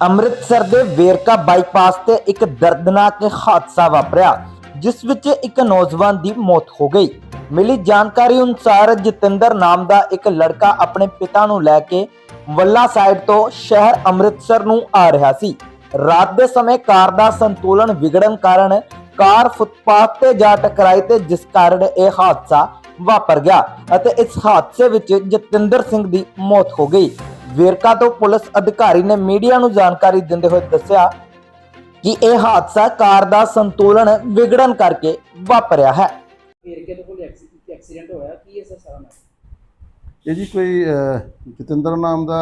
ਅੰਮ੍ਰਿਤਸਰ ਦੇ ਵੇਰਕਾ ਬਾਈਪਾਸ ਤੇ ਇੱਕ ਦਰਦਨਾਕ ਹਾਦਸਾ ਵਾਪਰਿਆ, ਜਿਸ ਵਿੱਚ ਇੱਕ ਨੌਜਵਾਨ ਦੀ ਮੌਤ ਹੋ ਗਈ। ਮਿਲੀ ਜਾਣਕਾਰੀ ਅਨੁਸਾਰ ਜਤਿੰਦਰ ਨਾਮ ਦਾ ਇੱਕ ਲੜਕਾ ਆਪਣੇ ਪਿਤਾ ਨੂੰ ਲੈ ਕੇ ਵੱਲਾ ਸਾਈਡ ਤੋਂ ਸ਼ਹਿਰ ਅੰਮ੍ਰਿਤਸਰ ਨੂੰ ਆ ਰਿਹਾ ਸੀ। ਰਾਤ ਦੇ ਸਮੇਂ ਕਾਰ ਦਾ ਸੰਤੁਲਨ ਵਿਗੜਨ ਕਾਰਨ ਕਾਰ ਫੁੱਟਪਾਥ ਤੇ ਜਾ ਟਕਰਾਈ ਤੇ ਜਿਸ ਕਾਰਨ ਇਹ ਹਾਦਸਾ ਵਾਪਰ ਗਿਆ ਅਤੇ ਇਸ ਹਾਦਸੇ ਵਿੱਚ ਜਤਿੰਦਰ ਸਿੰਘ ਦੀ ਮੌਤ ਹੋ ਗਈ। ਵੇਰਕਾ ਤੋਂ ਪੁਲਿਸ ਅਧਿਕਾਰੀ ਨੇ ਮੀਡੀਆ ਨੂੰ ਜਾਣਕਾਰੀ ਦਿੰਦੇ ਹੋਏ ਦੱਸਿਆ ਕਿ ਇਹ ਹਾਦਸਾ ਕਾਰ ਦਾ ਸੰਤੁਲਨ ਵਿਗੜਨ ਕਰਕੇ ਵਾਪਰਿਆ ਹੈ। ਵੇਰਕੇ ਦੇ ਕੋਲ ਐਕਸੀ- ਐਕਸੀਡੈਂਟ ਹੋਇਆ ਕੀ ਹੈ ਸਰ ਸਾਰਾ ਮੈਟਰ ਇਹ ਜੀ ਕੋਈ ਅਹ, ਜਤਿੰਦਰ ਨਾਮ ਦਾ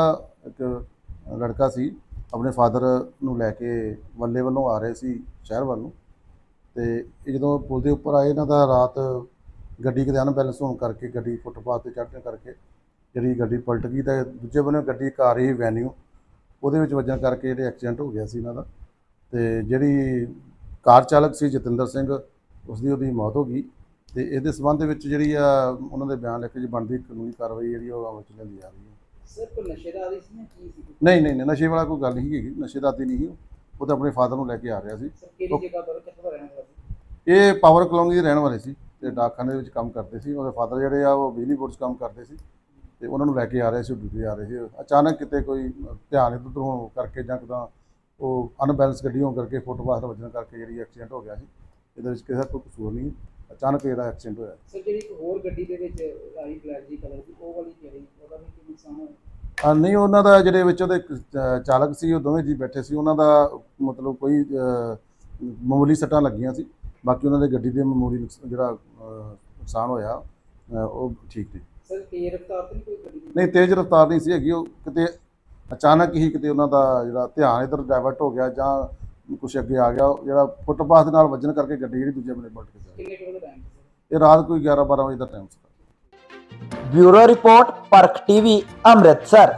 ਇੱਕ ਲੜਕਾ ਸੀ ਆਪਣੇ ਫਾਦਰ ਨੂੰ ਲੈ ਕੇ ਵੱਲੇ ਵੱਲੋਂ ਆ ਰਹੇ ਸੀ ਸ਼ਹਿਰ ਵੱਲ ਨੂੰ। ਤੇ ਇਹ ਜਦੋਂ ਪੁਲ ਦੇ ਉੱਪਰ ਆਏ ਇਹਨਾਂ ਦਾ ਰਾਤ ਗੱਡੀ ਕਿਤੇ ਅਨਬੈਲੈਂਸ ਹੋਣ ਕਰਕੇ ਗੱਡੀ ਫੁੱਟਪਾਥ ਤੇ ਚੜ੍ਹਨ ਕਰਕੇ ਜਿਹੜੀ ਗੱਡੀ ਪਲਟ ਗਈ ਤੇ ਦੂਜੇ ਬੰਨੇ ਗੱਡੀ ਇੱਕ ਆ ਰਹੀ ਵੈਨਿਊ ਉਹਦੇ ਵਿੱਚ ਵੱਜਣ ਕਰਕੇ ਜਿਹੜੇ ਐਕਸੀਡੈਂਟ ਹੋ ਗਿਆ ਸੀ ਇਹਨਾਂ ਦਾ। ਤੇ ਜਿਹੜੀ ਕਾਰ ਚਾਲਕ ਸੀ ਜਤਿੰਦਰ ਸਿੰਘ ਉਸ ਦੀ ਉਹਦੀ ਮੌਤ ਹੋ ਗਈ। ਤੇ ਇਹਦੇ ਸਬੰਧ ਦੇ ਵਿੱਚ ਜਿਹੜੀ ਆ ਉਹਨਾਂ ਦੇ ਬਿਆਨ ਲਿਖ ਕੇ ਜੀ ਬਣਦੀ ਕਾਨੂੰਨੀ ਕਾਰਵਾਈ ਜਿਹੜੀ ਉਹ ਅਮਲ ਚ ਲਿਆਂਦੀ ਜਾ ਰਹੀ ਹੈ ਸਰ ਕੋਈ ਨਸ਼ੇ ਦਾ ਆਦੀ ਸੀ ਨਾ ਕੀ ਸੀ? ਨਹੀਂ ਨਹੀਂ ਨਹੀਂ, ਨਸ਼ੇ ਵਾਲਾ ਕੋਈ ਗੱਲ ਨਹੀਂ ਹੈਗੀ। ਨਸ਼ੇ ਦਾ ਆਦੀ ਨਹੀਂ ਉਹ। ਤਾਂ ਆਪਣੇ ਫਾਦਰ ਨੂੰ ਲੈ ਕੇ ਆ ਰਿਹਾ ਸੀ। ਸਰ ਕਿਹੜੀ ਜਗ੍ਹਾ ਤੋਂ ਕਿੱਥੋਂ ਦਾ ਰਹਿਣ ਵਾਲਾ ਸੀ? ਇਹ ਪਾਵਰ ਕਲੋਨੀ ਦੇ ਰਹਿਣ ਵਾਲੇ ਸੀ। ਤੇ ਡਾਕਖਾਨੇ ਦੇ ਵਿੱਚ ਕੰਮ ਕਰਦੇ ਸੀ। ਉਹਦੇ ਫਾਦਰ ਜਿਹੜੇ ਆ ਉਹ ਬਿਜਲੀ ਬੋਰਡ 'ਚ ਕੰਮ ਕਰਦੇ ਸੀ। ਤੇ ਉਹਨਾਂ ਨੂੰ ਲੈ ਕੇ ਆ ਰਹੇ ਸੀ ਡਿਊਟੀ ਆ ਰਹੇ ਸੀ। ਅਚਾਨਕ ਕਿਤੇ ਕੋਈ ਧਿਆਨ ਇੱਧਰ ਹੋਣ ਕਰਕੇ ਜਾਂ ਕਿਦਾਂ ਉਹ ਅਨਬੈਲੈਂਸ ਗੱਡੀ ਹੋਣ ਕਰਕੇ ਫੁੱਟਪਾਥ ਤੇ ਵੱਜਣ ਕਰਕੇ ਜਿਹੜੀ ਐਕਸੀਡੈਂਟ ਹੋ ਗਿਆ ਸੀ ਇਹਦੇ ਵਿੱਚ ਕਿਸੇ ਦਾ ਕੋਈ ਕਸੂਰ ਨਹੀਂ। ਅਚਾਨਕ ਜਿਹੜਾ ਐਕਸੀਡੈਂਟ ਹੋਇਆ। ਸਰ ਜਿਹੜੀ ਇੱਕ ਹੋਰ ਗੱਡੀ ਦੇ ਵਿੱਚ ਆਈ ਬਲੈਕ ਜੀ ਕਲਰ ਦੀ ਉਹ ਵਾਲੀ ਕਿਹੜੀ ਉਹਦਾ ਵੀ ਕੀ ਨੁਕਸਾਨ ਹੋਇਆ? ਨਹੀਂ ਉਹਨਾਂ ਦਾ ਜਿਹੜੇ ਵਿੱਚ ਉਹਦੇ ਚਾਲਕ ਸੀ ਉਹ ਦੋਵੇਂ ਜੀ ਬੈਠੇ ਸੀ। ਉਹਨਾਂ ਦਾ ਮਤਲਬ ਕੋਈ ਮਾਮੂਲੀ ਸੱਟਾਂ ਲੱਗੀਆਂ ਸੀ। ਬਾਕੀ ਉਹਨਾਂ ਦੇ ਗੱਡੀ ਦੇ ਮਾਮੂਲੀ ਜਿਹੜਾ ਨੁਕਸਾਨ ਹੋਇਆ ਉਹ ਠੀਕ ਨੇ ਸਰ ਤੇਜ਼ ਰਫ਼ਤਾਰ ਤੇ ਨਹੀਂ ਕੋਈ ਗੱਡੀ ਦੀ? ਨਹੀਂ ਤੇਜ਼ ਰਫ਼ਤਾਰ ਨਹੀਂ ਸੀ ਹੈਗੀ ਉਹ ਕਿਤੇ ਅਚਾਨਕ ਹੀ ਕਿਤੇ ਉਹਨਾਂ ਦਾ ਜਿਹੜਾ ਧਿਆਨ ਇਧਰ ਡਾਇਵਰਟ ਹੋ ਗਿਆ ਜਾਂ ਕੁਛ ਅੱਗੇ ਆ ਗਿਆ ਉਹ ਜਿਹੜਾ ਫੁੱਟਪਾਥ ਨਾਲ ਵੱਜਣ ਕਰਕੇ ਗੱਡੀ ਜਿਹੜੀ ਦੂਜੇ ਬੰਨੇ ਪਲਟ ਕੇ ਜਾ ਦਾ। ਇਹ ਰਾਤ ਕੋਈ 11 12 ਵਜੇ ਦਾ ਟਾਈਮ ਸੀ bureau report Parakh TV Amritsar